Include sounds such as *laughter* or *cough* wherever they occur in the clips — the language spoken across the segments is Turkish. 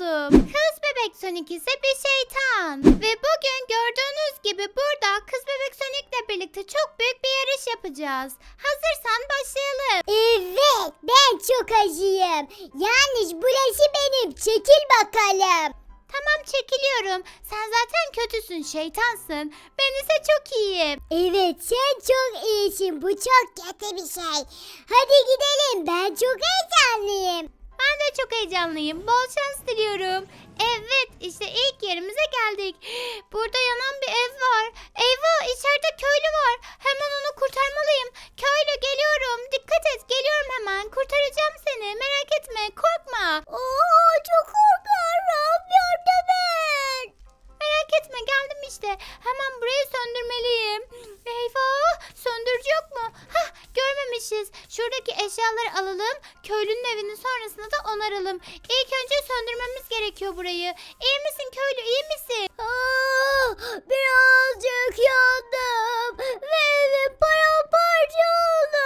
buldum. Kız bebek Sonic ise bir şeytan. Ve bugün gördüğünüz gibi burada kız bebek Sonic'le birlikte çok büyük bir yarış yapacağız. Hazırsan başlayalım. Evet ben çok acıyım. Yalnız burası benim. Çekil bakalım. Tamam çekiliyorum. Sen zaten kötüsün, şeytansın. Ben ise çok iyiyim. Evet sen çok iyisin. Bu çok kötü bir şey. Hadi gidelim. Ben çok heyecanlıyım. Ben de çok heyecanlıyım. Bol şans diliyorum. Evet işte ilk yerimize geldik. *gasps* Burada yanan bir ev var. Eyvah içeride köylü var. Hemen onu kurtarmalıyım. Köylü geliyorum. Dikkat et geliyorum hemen. Kurtaracağım seni. Merak etme korkma. Oo onaralım. İlk önce söndürmemiz gerekiyor burayı. İyi misin köylü iyi misin? Aa, birazcık yandım. Ve evim paramparça oldu.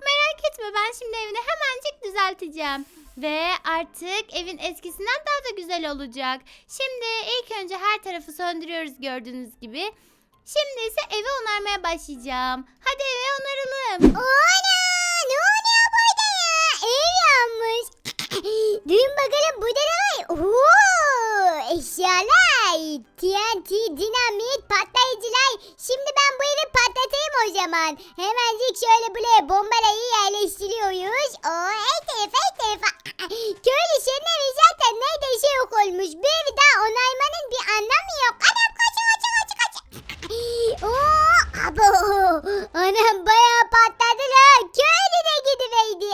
Merak etme ben şimdi evini hemencik düzelteceğim. Ve artık evin eskisinden daha da güzel olacak. Şimdi ilk önce her tarafı söndürüyoruz gördüğünüz gibi. Şimdi ise evi onarmaya başlayacağım. Hadi evi onaralım. Ana ne oluyor burada ya? Ev yanmış. Eşyalar. TNT, dinamit, patlayıcılar. Şimdi ben bu evi patlatayım o zaman. Hemencik şöyle buraya bombalayı yerleştiriyoruz. Oo, her tarafa her tarafa. Köylü senin evin zaten neredeyse yok olmuş. Bir evi daha onaymanın bir anlamı yok. Anam kaçı kaçı kaçı kaçı. *laughs* Oo, abo. Anam bayağı patladı lan. Köylü de gidiverdi.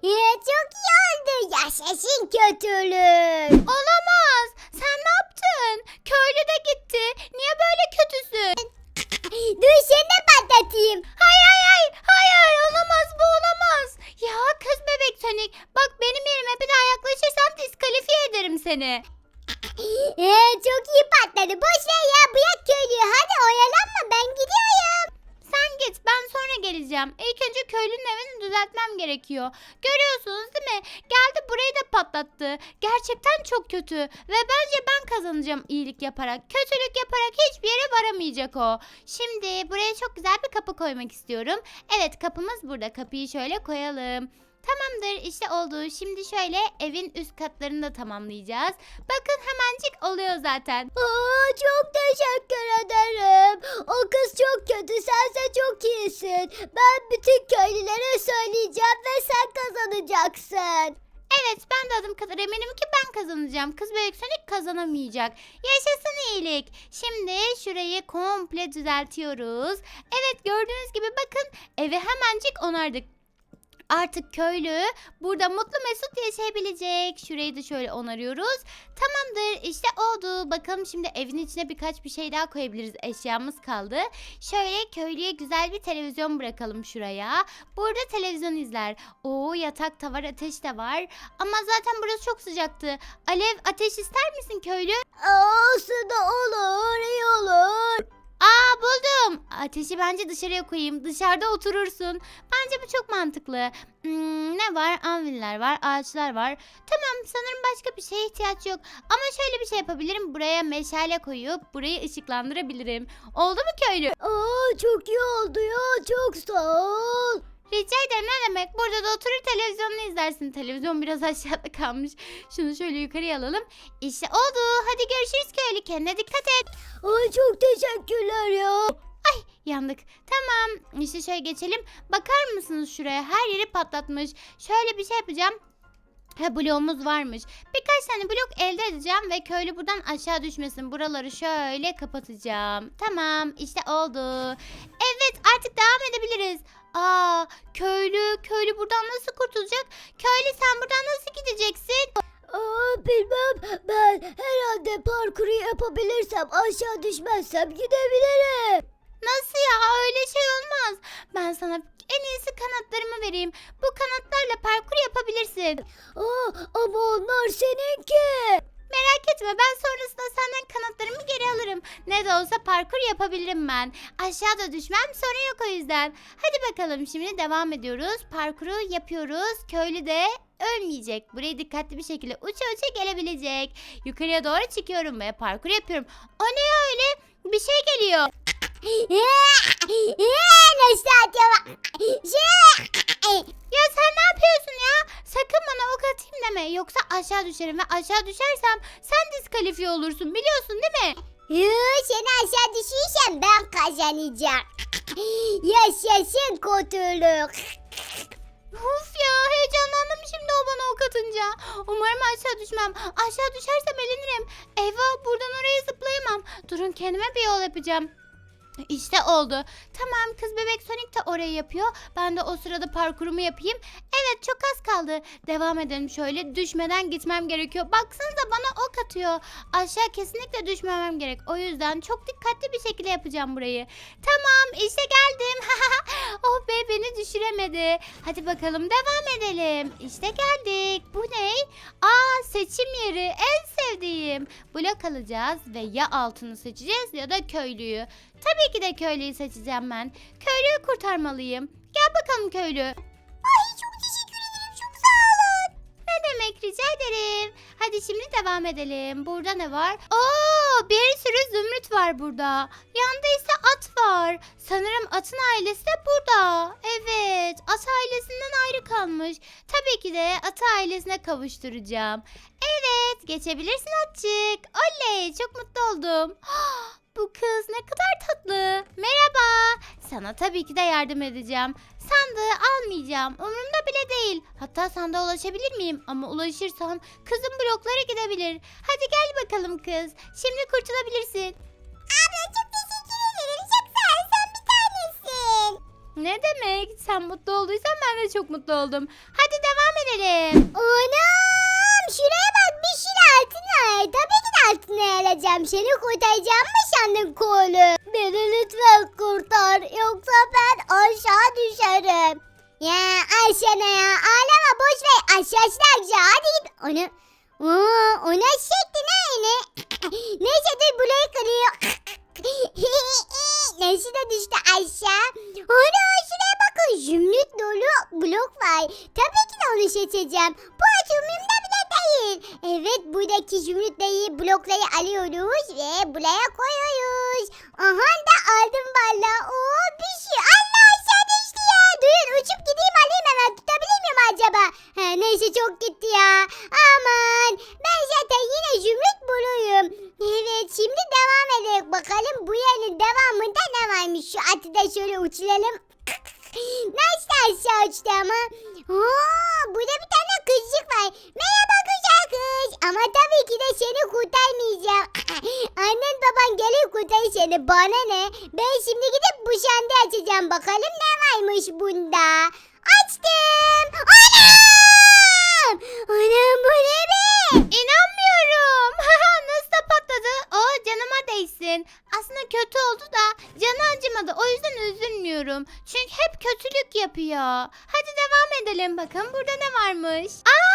*laughs* çok iyi oldu. Yaşasın kötülük. Olamaz. Sen ne yaptın? Köylü de gitti. Niye böyle kötüsün? *laughs* Dur seni patlatayım. Hayır hayır hayır. Hayır olamaz bu olamaz. Ya kız bebek Sonic. Bak benim yerime bir daha yaklaşırsan diskalifiye ederim seni. *laughs* Ee, çok iyi patladı. Boş ver ya bırak köylüyü. Hadi oyalanma ben gidiyorum. Git ben sonra geleceğim. İlk önce köylünün evini düzeltmem gerekiyor. Görüyorsunuz değil mi? Geldi burayı da patlattı. Gerçekten çok kötü. Ve bence ben kazanacağım iyilik yaparak. Kötülük yaparak hiçbir yere varamayacak o. Şimdi buraya çok güzel bir kapı koymak istiyorum. Evet kapımız burada. Kapıyı şöyle koyalım. Tamamdır işte oldu. Şimdi şöyle evin üst katlarını da tamamlayacağız. Bakın hemencik oluyor zaten. Aa, çok teşekkür ederim. O kız çok kötü. Sense çok iyisin. Ben bütün köylülere söyleyeceğim ve sen kazanacaksın. Evet ben de adım kadar eminim ki ben kazanacağım. Kız bebek Sonic kazanamayacak. Yaşasın iyilik. Şimdi şurayı komple düzeltiyoruz. Evet gördüğünüz gibi bakın evi hemencik onardık. Artık köylü burada mutlu mesut yaşayabilecek. Şurayı da şöyle onarıyoruz. Tamamdır işte oldu. Bakalım şimdi evin içine birkaç bir şey daha koyabiliriz. Eşyamız kaldı. Şöyle köylüye güzel bir televizyon bırakalım şuraya. Burada televizyon izler. Oo yatak tavar ateş de var. Ama zaten burası çok sıcaktı. Alev ateş ister misin köylü? Aslında olur, iyi olur. Aa buldum. Ateşi bence dışarıya koyayım. Dışarıda oturursun. Bence bu çok mantıklı. Hmm, ne var? Anviller var, ağaçlar var. Tamam sanırım başka bir şeye ihtiyaç yok. Ama şöyle bir şey yapabilirim. Buraya meşale koyup burayı ışıklandırabilirim. Oldu mu köylü? Aa, çok iyi oldu ya. Çok sağ ol. Rica ederim ne demek. Burada da oturur televizyonunu izlersin. Televizyon biraz *laughs* aşağıda kalmış. Şunu şöyle yukarıya alalım. İşte oldu. Hadi görüşürüz köylü. Kendine dikkat et. Ay çok teşekkürler ya. Yandık. Tamam. İşte şöyle geçelim. Bakar mısınız şuraya? Her yeri patlatmış. Şöyle bir şey yapacağım. Ha bloğumuz varmış. Birkaç tane blok elde edeceğim ve köylü buradan aşağı düşmesin. Buraları şöyle kapatacağım. Tamam işte oldu. Evet artık devam edebiliriz. Aa köylü köylü buradan nasıl kurtulacak? Köylü sen buradan nasıl gideceksin? Aa, bilmem ben herhalde parkuru yapabilirsem aşağı düşmezsem gidebilirim. Nasıl ya öyle şey olmaz. Ben sana en iyisi kanatlarımı vereyim. Bu kanatlarla parkur yapabilirsin. Aa, ama onlar seninki. Merak etme ben sonrasında senden kanatlarımı geri alırım. Ne de olsa parkur yapabilirim ben. Aşağıda düşmem sorun yok o yüzden. Hadi bakalım şimdi devam ediyoruz. Parkuru yapıyoruz. Köylü de ölmeyecek. Buraya dikkatli bir şekilde uça uça gelebilecek. Yukarıya doğru çıkıyorum ve parkur yapıyorum. O ne öyle? Bir şey geliyor. *laughs* Nasıl atıyor? Şey. Ya sen ne yapıyorsun ya? Sakın bana ok atayım deme. Yoksa aşağı düşerim ve aşağı düşersem sen diskalifiye olursun biliyorsun değil mi? Yoo, sen aşağı düşürsen ben kazanacağım. *gasps* Yaşasın kötülük. Uf ya heyecanlandım şimdi o bana ok atınca. Umarım aşağı düşmem. Aşağı düşersem elenirim. Eyvah buradan oraya zıplayamam. Durun kendime bir yol yapacağım. İşte oldu. Tamam kız bebek Sonic de orayı yapıyor. Ben de o sırada parkurumu yapayım. Evet çok az kaldı. Devam edelim şöyle. Düşmeden gitmem gerekiyor. Baksanıza bana ok atıyor. Aşağı kesinlikle düşmemem gerek. O yüzden çok dikkatli bir şekilde yapacağım burayı. Tamam işte geldim. *laughs* oh be beni düşüremedi. Hadi bakalım devam edelim. İşte geldik. Bu ne? Aa seçim yeri. En sevdiğim. Blok alacağız ve ya altını seçeceğiz ya da köylüyü. Tabii ki de köylüyü seçeceğim ben. Köylüyü kurtarmalıyım. Gel bakalım köylü. Ay çok teşekkür ederim. Çok sağ olun. Ne demek rica ederim. Hadi şimdi devam edelim. Burada ne var? Oo, bir sürü zümrüt var burada. Yanında ise at var. Sanırım atın ailesi de burada. Evet, at ailesinden ayrı kalmış. Tabii ki de atı ailesine kavuşturacağım. Evet, geçebilirsin atçık. Oley, çok mutlu oldum. *gasps* Bu kız ne kadar tatlı. Merhaba. Sana tabii ki de yardım edeceğim. Sandığı almayacağım. Umurumda bile değil. Hatta sandığa ulaşabilir miyim? Ama ulaşırsam kızın blokları gidebilir. Hadi gel bakalım kız. Şimdi kurtulabilirsin. Abla çok teşekkür ederim. Çok sağ ol. Sen bir tanesin. Ne demek? Sen mutlu olduysan ben de çok mutlu oldum. Hadi devam edelim. Anam şuraya bak bir sürü altın var. Tabii ki de altını alacağım. Seni kurtaracağım mı sandın kolu? Beni lütfen kurtar. Yoksa ben aşağı düşerim. Ya Ayşene ya ağlama boş ver. Aşağısı aşağı hadi git. Onu... Oo, o ne şekli ne öyle? Neyse dur burayı kırıyor. *coughs* Nasıl da düştü aşağı? Ana şuraya bakın zümrüt dolu blok var. Tabii ki de onu seçeceğim. Bu aç umurumda bile değil. Evet buradaki zümrütleri blokları alıyoruz ve buraya koyuyoruz. Aha da aldım valla. Oo bir şey. Allah aşağı düştü ya. Duyun uçup gideyim alayım hemen. Tutabilir miyim acaba? Ha, neyse çok gitti ya. Aman ben zaten yine zümrüt buluyorum. Evet şimdi devam edelim. Bakalım bu yerin devamında ne varmış. Şu atı da şöyle uçuralım. Nasıl aşağı uçtu burada bir tane kızcık var. Merhaba güzel kız. Ama tabii ki de seni kurtarmayacağım. *laughs* Annen baban gelir kurtarır seni. Bana ne? Ben şimdi gidip bu şende açacağım. Bakalım ne varmış bunda. Açtım. Anam! Anam bu ne be? İnanmıyorum. Nasıl da patladı? O canıma değsin. Aslında kötü oldu da acımadı. O yüzden üzülmüyorum. Çünkü hep kötülük yapıyor. Hadi devam edelim. Bakın burada ne varmış? Aa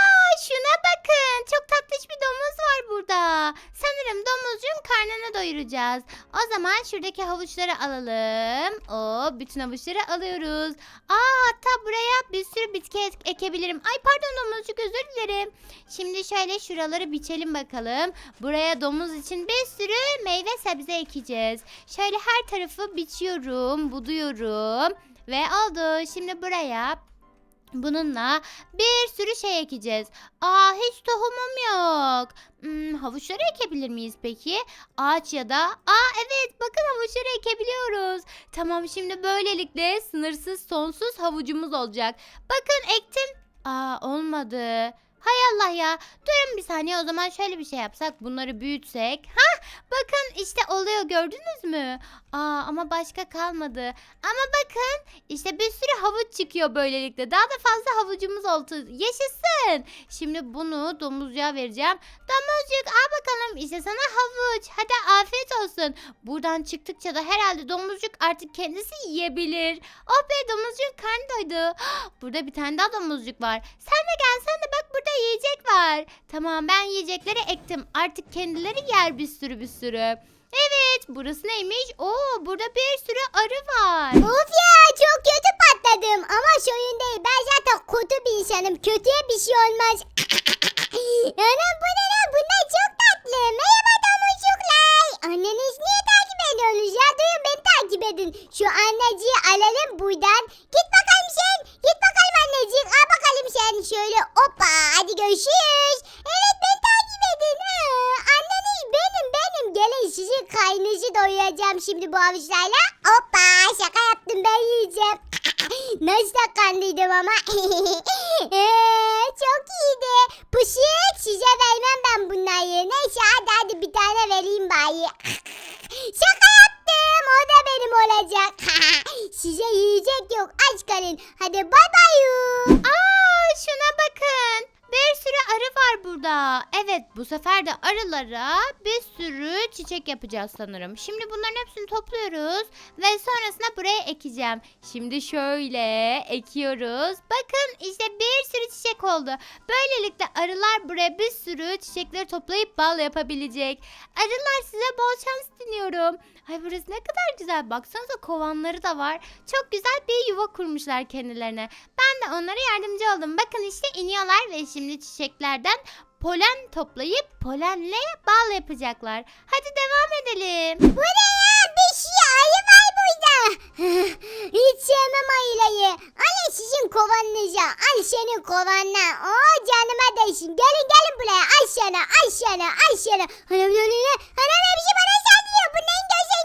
şuna bakın. Çok tatlış bir domuz var burada. Sanırım domuzcuğun karnını doyuracağız. O zaman şuradaki havuçları alalım. O bütün havuçları alıyoruz. Aa hatta buraya bir sürü bitki ek- ekebilirim. Ay pardon domuzcuk özür dilerim. Şimdi şöyle şuraları biçelim bakalım. Buraya domuz için bir sürü meyve sebze ekeceğiz. Şöyle her tarafı biçiyorum, buduyorum. Ve oldu. Şimdi buraya bununla bir sürü şey ekeceğiz. Aa hiç tohumum yok. Hmm, havuçları ekebilir miyiz peki? Ağaç ya da... Aa evet bakın havuçları ekebiliyoruz. Tamam şimdi böylelikle sınırsız sonsuz havucumuz olacak. Bakın ektim. Aa olmadı. Hay Allah ya. Durun bir saniye o zaman şöyle bir şey yapsak. Bunları büyütsek. Ha bakın işte oluyor gördünüz mü? Aa ama başka kalmadı. Ama bakın işte bir sürü havuç çıkıyor böylelikle. Daha da fazla havucumuz oldu. Yaşasın. Şimdi bunu domuzcuğa vereceğim. Domuzcuk al bakalım işte sana havuç. Hadi afiyet olsun. Buradan çıktıkça da herhalde domuzcuk artık kendisi yiyebilir. Oh be domuzcuğun karnı doydu. *gasps* Burada bir tane daha domuzcuk var. Sen de gel sen de bak burada yiyecek var. Tamam ben yiyecekleri ektim. Artık kendileri yer bir sürü bir sürü. Evet burası neymiş? Oo burada bir sürü arı var. Of ya çok kötü patladı oynadım ama sorun değil. Ben zaten kötü bir insanım. Kötüye bir şey olmaz. *laughs* Anam bu ne lan? Bunlar çok tatlı. Merhaba domuzcuklar. Anneniz niye takip ediyorsunuz ya? Duyun beni takip edin. Şu anneciyi alalım buradan. Git bakalım sen. Git bakalım anneciğim. Al bakalım sen. Şöyle hoppa. Hadi görüşürüz. Evet beni takip edin. Ha, anneniz benim benim. Gelin sizin kaynınızı doyuracağım şimdi bu avuçlarla. Hoppa şaka yaptım ben yiyeceğim. *laughs* Nasıl da kandıydım ama. *laughs* Ee, çok iyiydi. Pışık size vermem ben bunları. Neyse hadi hadi bir tane vereyim bari. *laughs* Şaka yaptım. O da benim olacak. *laughs* Size yiyecek yok. Aç kalın. Hadi bay bay. Aa şuna bakın. Bir sürü arı var burada. Evet bu sefer de arılara bir sürü çiçek yapacağız sanırım. Şimdi bunların hepsini topluyoruz ve sonrasında buraya ekeceğim. Şimdi şöyle ekiyoruz. Bakın işte bir sürü çiçek oldu. Böylelikle arılar buraya bir sürü çiçekleri toplayıp bal yapabilecek. Arılar size bol şans diliyorum. Ay burası ne kadar güzel. Baksanıza kovanları da var. Çok güzel bir yuva kurmuşlar kendilerine. Ben de onlara yardımcı oldum. Bakın işte iniyorlar ve şimdi çiçeklerden polen toplayıp polenle bal yapacaklar. Hadi devam edelim. Bu ne ya? Bir şey ayı var burada. *laughs* Hiç sevmem ayılayı. Alın sizin kovanınıza. Al senin kovanına. Oo canıma değsin. Gelin gelin buraya. Al sana. Al sana. Al sana. Anam önüne. Anam hepsi bana saldırıyor. Bunların gözleri niye kızmış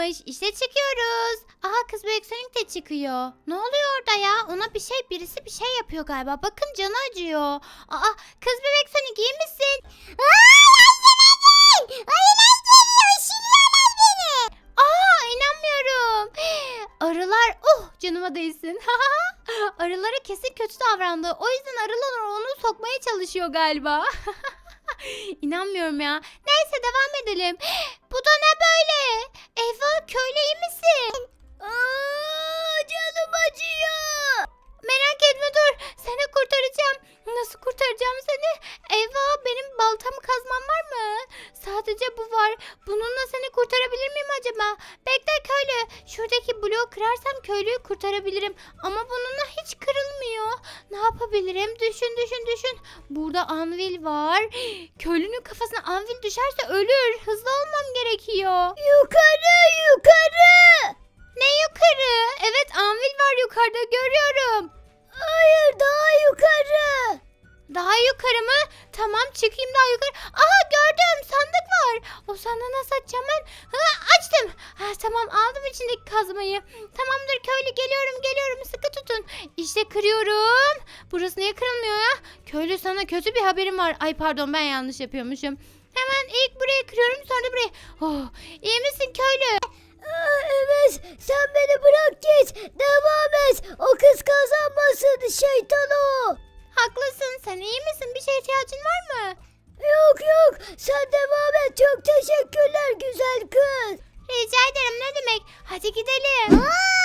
varmış. İşte çıkıyoruz. Aha kız büyük Sonic de çıkıyor. Ne oluyor orada ya? Ona bir şey birisi bir şey yapıyor galiba. Bakın canı acıyor. Aa kız bebek Sonic iyi misin? Aa yardım edin. Ayılar geliyor. Aa inanmıyorum. Arılar oh canıma değsin. *laughs* Arılara kesin kötü davrandı. O yüzden arılar onu sokmaya çalışıyor galiba. *laughs* *laughs* İnanmıyorum ya. Neyse devam edelim. *gasps* Bu da ne böyle? Eva köylü iyi misin? Aa, canım acıyor. Merak etme dur. Seni kurtaracağım. Nasıl kurtaracağım seni? Eyvah benim baltam kazmam var mı? Sadece bu var. Bununla seni kurtarabilir miyim acaba? Bekle köylü. Şuradaki bloğu kırarsam köylüyü kurtarabilirim. Ama bununla hiç kırılmıyor. Ne yapabilirim? Düşün düşün düşün. Burada anvil var. *gasps* Köylünün kafasına anvil düşerse ölür. Hızlı olmam gerekiyor. Yukarı yukarı. Ne yukarı? Evet anvil var yukarıda görüyorum. Hayır daha yukarı. Daha yukarı mı? Tamam çıkayım daha yukarı. Aha gördüm sandık var. O sandığı nasıl açacağım ben? Ha, açtım. Ha, tamam aldım içindeki kazmayı. Tamamdır köylü geliyorum geliyorum sıkı tutun. İşte kırıyorum. Burası niye kırılmıyor ya? Köylü sana kötü bir haberim var. Ay pardon ben yanlış yapıyormuşum. Hemen ilk buraya kırıyorum sonra buraya. Oh, iyi misin köylü? Aa, evet sen beni bırak git. Devam et. O kız kazanmasın şeytan o. Haklısın sen iyi misin? Bir şeye ihtiyacın var mı? Yok yok sen devam et. Çok teşekkürler güzel kız. Rica ederim ne demek? Hadi gidelim. Aa,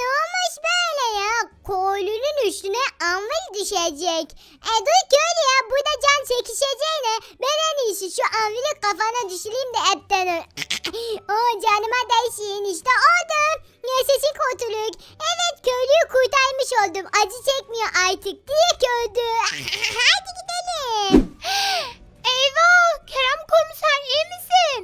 ne olmuş böyle ya? Koylunun üstüne anvil düşecek. E dur köylü ya burada can çekişeceğine ben en iyisi şu anvili kafana düşüreyim de hepten öl. *coughs* o canıma değsin işte oldu. Yaşasın kötülük. Evet köylüyü kurtarmış oldum. Acı çekmiyor artık diye öldü. *coughs* Hadi gidelim. *gasps* Eyvah! Kerem komiser iyi misin?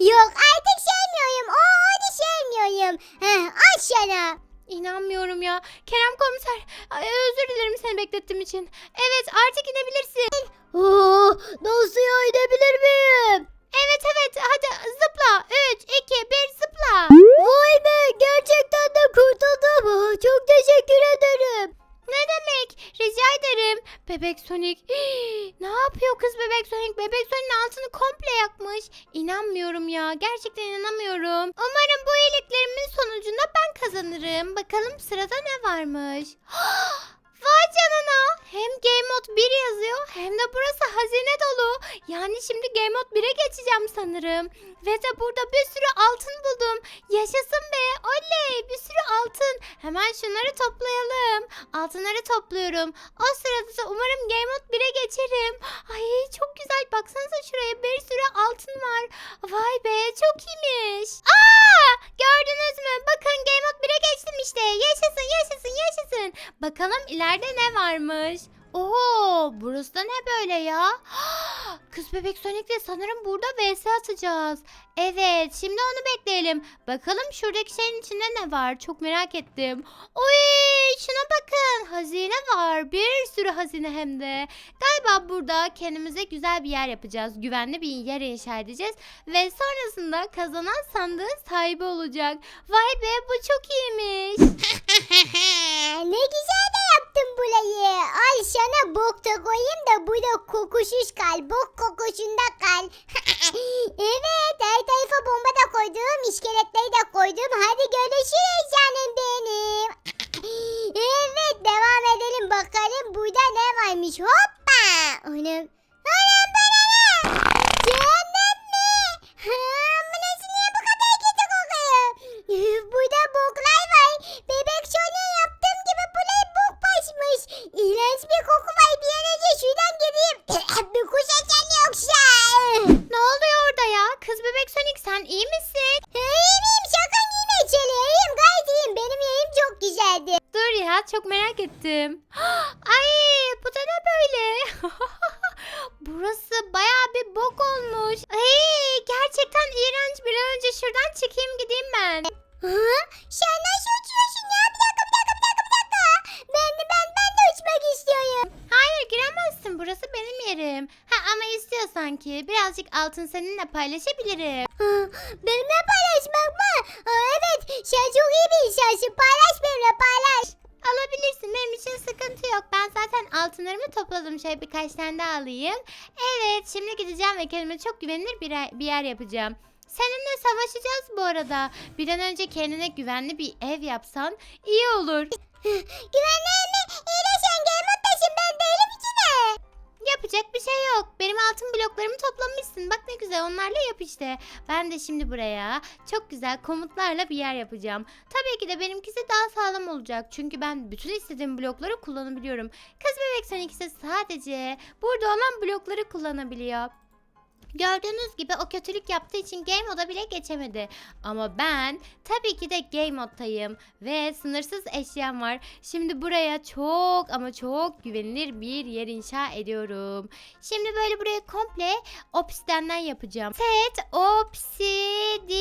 Yok artık sevmiyorum. O onu sevmiyorum. Heh, ay sana. İnanmıyorum ya. Kerem komiser ay, özür dilerim seni beklettiğim için. Evet artık inebilirsin. Oo, nasıl ya inebilir miyim? Evet evet hadi zıpla. 3, 2, 1 zıpla. Vay be gerçekten de kurtuldum. Çok teşekkür ederim. Ne demek? Rica ederim. Bebek Sonic. Ne yapıyor kız Bebek Sonic? Bebek Sonic'in altını komple yakmış. İnanmıyorum ya. Gerçekten inanamıyorum. Umarım bu iyiliklerimin sonucunda ben kazanırım. Bakalım sırada ne varmış? *gasps* Vay canına. Hem Game Mode 1 yazıyor hem de burası hazine dolu. Yani şimdi Game Mode 1'e geçeceğim sanırım. Ve de burada bir sürü altın buldum. Yaşasın be. Oley bir sürü altın. Hemen şunları toplayalım. Altınları topluyorum. O sırada da umarım Game Mode 1'e geçerim. Ay çok güzel. Baksanıza şuraya bir sürü altın var. Vay be çok iyiymiş. Aa gördünüz mü? Bakın Game Mode 1'e geçtim işte. Yaşasın yaşasın yaşasın. Bakalım ileride ne varmış. Oo, burası da ne böyle ya? *gasps* Kız bebek Sonic'le sanırım burada vs atacağız. Evet, şimdi onu bekleyelim. Bakalım şuradaki şeyin içinde ne var? Çok merak ettim. Oy, şuna bakın. Hazine var. Bir sürü hazine hem de. Galiba burada kendimize güzel bir yer yapacağız. Güvenli bir yer inşa edeceğiz. Ve sonrasında kazanan sandığın sahibi olacak. Vay be bu çok iyiymiş. *laughs* ne güzel de yaptın burayı. Al sana bok da koyayım da burada kokusuz kal. Bok kokusunda kal. *laughs* evet her tarafa bomba da koydum. iskeletleri de koydum. Hadi görüşürüz canım benim. *laughs* evet devam edelim bakalım burada ne varmış. Hoppa. Anam. Anam bana Cehennem mi? İğrenç bir koku var. Bir an önce şuradan gideyim. *laughs* bir kuş açan yoksa. *laughs* Ne oluyor orada ya? Kız bebek Sonic sen iyi misin? *laughs* İyiyim iyiyim sakın giyme içeri. İyiyim gayet iyiyim. Benim yayım çok güzeldi. Dur ya çok merak ettim. Paylaşabilirim. Benimle paylaşmak mı? Aa, evet sen çok iyi bir insansın. Paylaş benimle paylaş. Alabilirsin. Benim için sıkıntı yok. Ben zaten altınlarımı topladım. Şöyle birkaç tane daha alayım. Evet şimdi gideceğim ve kendime çok güvenilir bir, yer- bir yer yapacağım. Seninle savaşacağız bu arada. Bir an önce kendine güvenli bir ev yapsan iyi olur. Güvenliğimi iyi de sen Yapacak bir şey yok. Benim altın bloklarımı toplamışsın. Bak ne güzel onlarla yap işte. Ben de şimdi buraya çok güzel komutlarla bir yer yapacağım. Tabii ki de benimkisi daha sağlam olacak. Çünkü ben bütün istediğim blokları kullanabiliyorum. Kız bebek seninkisi sadece burada olan blokları kullanabiliyor. Gördüğünüz gibi o kötülük yaptığı için Game Mode'a bile geçemedi. Ama ben tabii ki de Game Mode'tayım ve sınırsız eşyam var. Şimdi buraya çok ama çok güvenilir bir yer inşa ediyorum. Şimdi böyle buraya komple obsidenden yapacağım. Set obsidian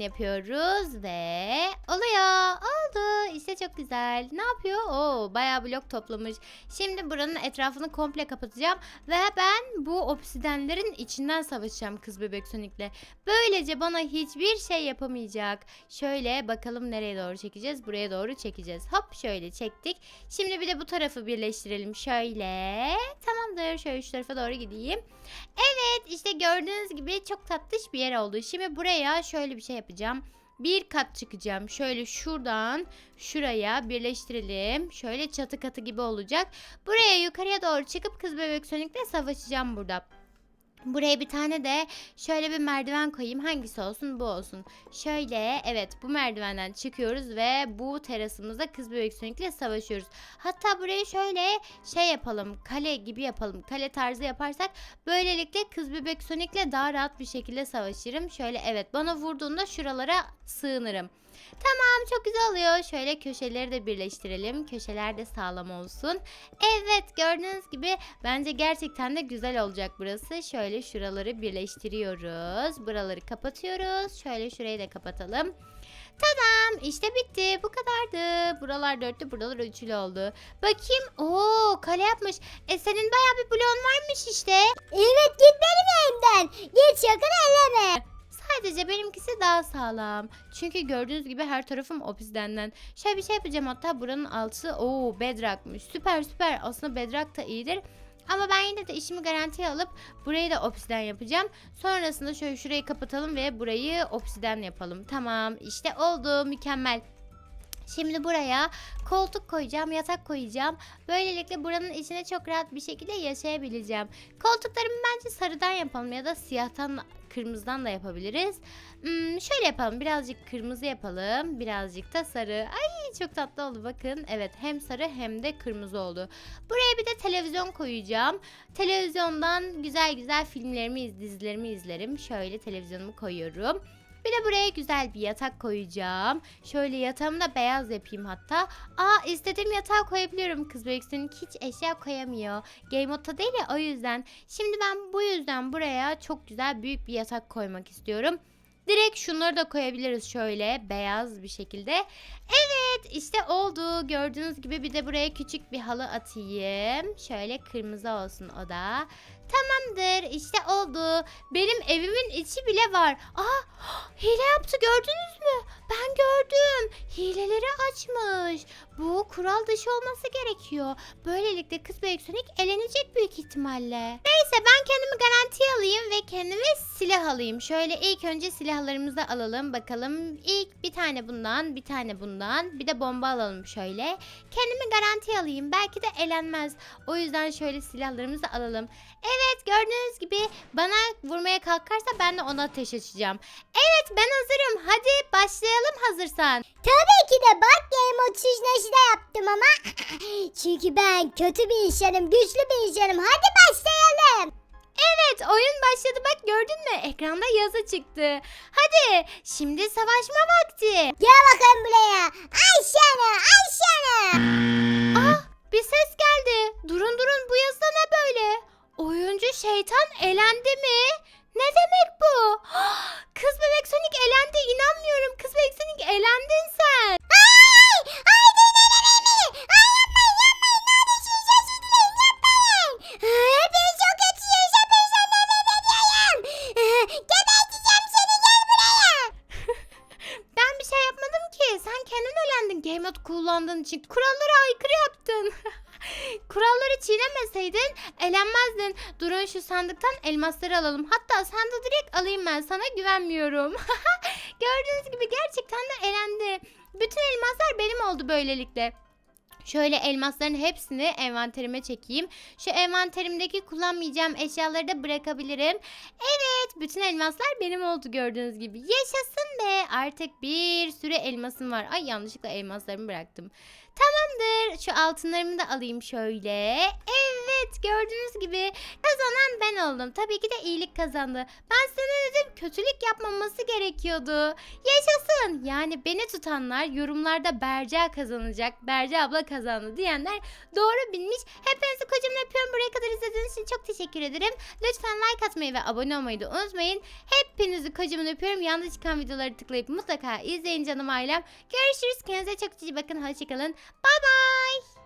yapıyoruz ve oluyor. Oldu. İşte çok güzel. Ne yapıyor? Oo, bayağı blok toplamış. Şimdi buranın etrafını komple kapatacağım ve ben bu obsidenlerin içinden savaşacağım kız bebek Sonic'le. Böylece bana hiçbir şey yapamayacak. Şöyle bakalım nereye doğru çekeceğiz? Buraya doğru çekeceğiz. Hop şöyle çektik. Şimdi bir de bu tarafı birleştirelim. Şöyle. Tamamdır. Şöyle şu tarafa doğru gideyim. Evet işte gördüğünüz gibi çok tatlış bir yer oldu. Şimdi buraya şöyle bir şey yapacağım. Bir kat çıkacağım. Şöyle şuradan şuraya birleştirelim. Şöyle çatı katı gibi olacak. Buraya yukarıya doğru çıkıp kız bebek Sonic'le savaşacağım burada. Buraya bir tane de şöyle bir merdiven koyayım. Hangisi olsun? Bu olsun. Şöyle evet bu merdivenden çıkıyoruz ve bu terasımızda kız bebek Sonic'le savaşıyoruz. Hatta burayı şöyle şey yapalım. Kale gibi yapalım. Kale tarzı yaparsak böylelikle kız bebek Sonic'le daha rahat bir şekilde savaşırım. Şöyle evet bana vurduğunda şuralara sığınırım. Tamam çok güzel oluyor. Şöyle köşeleri de birleştirelim. Köşeler de sağlam olsun. Evet gördüğünüz gibi bence gerçekten de güzel olacak burası. Şöyle şuraları birleştiriyoruz. Buraları kapatıyoruz. Şöyle şurayı da kapatalım. Tadam işte bitti bu kadardı. Buralar dörtlü buralar üçlü oldu. Bakayım Oo kale yapmış. E senin baya bir bloğun varmış işte. Evet git benim evimden. Git sakın elleme. Sadece benimkisi daha sağlam. Çünkü gördüğünüz gibi her tarafım obsidenden. Şöyle bir şey yapacağım hatta buranın altı o bedrock'mış. Süper süper. Aslında bedrock da iyidir. Ama ben yine de işimi garantiye alıp burayı da obsiden yapacağım. Sonrasında şöyle şurayı kapatalım ve burayı obsiden yapalım. Tamam işte oldu mükemmel. Şimdi buraya koltuk koyacağım, yatak koyacağım. Böylelikle buranın içine çok rahat bir şekilde yaşayabileceğim. Koltuklarımı bence sarıdan yapalım ya da siyahtan kırmızıdan da yapabiliriz. Hmm, şöyle yapalım birazcık kırmızı yapalım birazcık da sarı. Ay çok tatlı oldu bakın. Evet hem sarı hem de kırmızı oldu. Buraya bir de televizyon koyacağım. Televizyondan güzel güzel filmlerimi, iz- dizilerimi izlerim. Şöyle televizyonumu koyuyorum. Bir de buraya güzel bir yatak koyacağım. Şöyle yatağımı da beyaz yapayım hatta. Aa istediğim yatağı koyabiliyorum. Kız Bebek'sin hiç eşya koyamıyor. Game mode'da değil ya o yüzden. Şimdi ben bu yüzden buraya çok güzel büyük bir yatak koymak istiyorum. Direkt şunları da koyabiliriz şöyle beyaz bir şekilde. Evet işte oldu. Gördüğünüz gibi bir de buraya küçük bir halı atayım. Şöyle kırmızı olsun o da. Tamamdır işte oldu. Benim evimin içi bile var. Aa hile yaptı gördünüz mü? Ben gördüm. Hileleri açmış. Bu kural dışı olması gerekiyor. Böylelikle kız Beyksonic elenecek büyük ihtimalle. Neyse ben kendimi garantiye alayım ve kendime silah alayım. Şöyle ilk önce silahlarımızı alalım bakalım. İlk bir tane bundan, bir tane bundan, bir de bomba alalım şöyle. Kendimi garantiye alayım. Belki de elenmez. O yüzden şöyle silahlarımızı alalım. Evet gördüğünüz gibi bana vurmaya kalkarsa ben de ona ateş açacağım. Evet ben hazırım. Hadi başlayalım hazırsan. Tabii ki de bak Game 33 neşi de yaptım ama. *laughs* Çünkü ben kötü bir insanım, güçlü bir insanım. Hadi başlayalım. Evet oyun başladı bak gördün mü? Ekranda yazı çıktı. Hadi şimdi savaşma vakti. Gel bakalım buraya. Aşağına, aşağına. Ah bir ses geldi. Durun durun bu yazıda ne böyle? Oyuncu şeytan elendi mi? Ne demek bu? *gasps* Kız bebek Sonic elendi inanmıyorum. Kız bebek Sonic elendin elenmezdin. Durun şu sandıktan elmasları alalım. Hatta sandığı direkt alayım ben. Sana güvenmiyorum. *laughs* Gördüğünüz gibi gerçekten de elendi. Bütün elmaslar benim oldu böylelikle. Şöyle elmasların hepsini envanterime çekeyim. Şu envanterimdeki kullanmayacağım eşyaları da bırakabilirim. Evet, bütün elmaslar benim oldu gördüğünüz gibi. Yaşasın be. Artık bir sürü elmasım var. Ay yanlışlıkla elmaslarımı bıraktım. Tamamdır. Şu altınlarımı da alayım şöyle. Evet, gördüğünüz gibi kazanan ben oldum. Tabii ki de iyilik kazandı. Ben sana dedim kötülük yapmaması gerekiyordu. Yaşasın. Yani beni tutanlar yorumlarda Berca kazanacak, Berca abla kazandı diyenler doğru bilmiş. Hepinizi kocaman öpüyorum. Buraya kadar izlediğiniz için çok teşekkür ederim. Lütfen like atmayı ve abone olmayı da unutmayın. Hepinizi kocaman öpüyorum. Yanda çıkan videoları tıklayıp mutlaka izleyin canım ailem. Görüşürüz. Kendinize çok iyi bakın. Hoşçakalın. Bye bye.